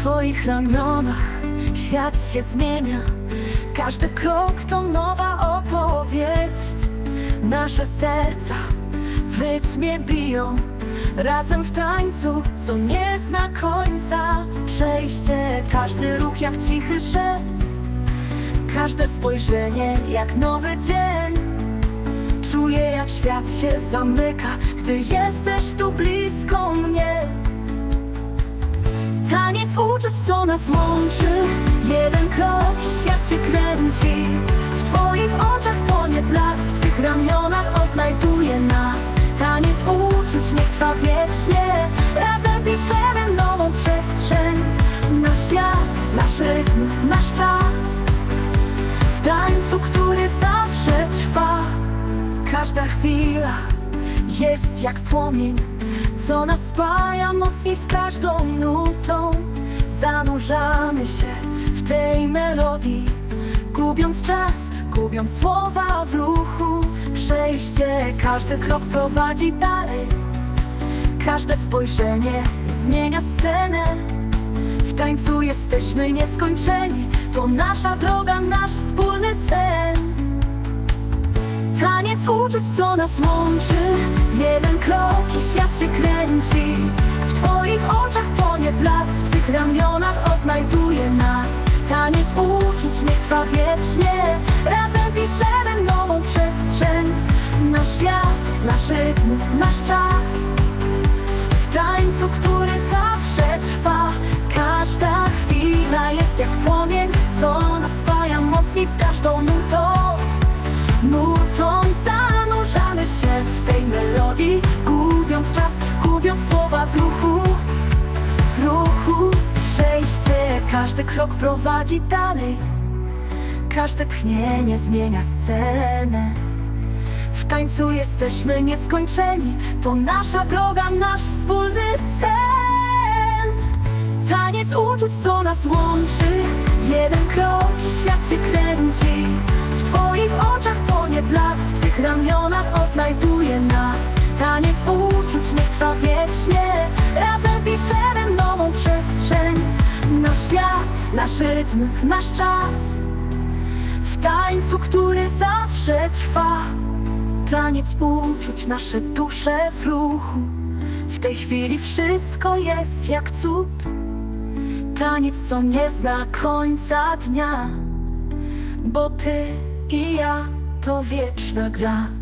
Twoich ramionach. Świat się zmienia. Każdy krok to nowa opowieść. Nasze serca w rytmie biją. Razem w tańcu, co nie zna końca. Przejście, każdy ruch jak cichy szept Każde spojrzenie jak nowy dzień. Czuję jak świat się zamyka. Gdy jesteś tu blisko nas łączy Jeden krok i świat się kręci. W Twoich oczach płonie blask W Twych ramionach odnajduje nas. Taniec uczuć niech trwa wiecznie. Razem piszemy nową przestrzeń. Nasz świat, nasz rytm, nasz czas. W tańcu, który zawsze trwa. Każda chwila jest jak płomień Co nas spaja mocniej z każdą nutą Zanurzamy się w tej melodii Gubiąc czas, gubiąc słowa w ruchu. Przejście, każdy krok prowadzi dalej. Każde spojrzenie zmienia scenę. W tańcu jesteśmy nieskończeni To nasza droga, nasz wspólny sen. Taniec uczuć, co nas łączy uczuć niech trwa wiecznie. Razem piszemy Każdy krok prowadzi dalej. Każde tchnienie zmienia scenę. W tańcu jesteśmy nieskończeni. To nasza droga, nasz wspólny sen. Taniec uczuć, co nas łączy. Jeden krok i świat się kręci. W Twoich oczach płonie blask. W Twych ramionach odnajduje rytm, nasz czas. W tańcu, który zawsze trwa. Taniec uczuć, nasze dusze w ruchu. W tej chwili wszystko jest jak cud. Taniec, co nie zna końca dnia. Bo ty i ja to wieczna gra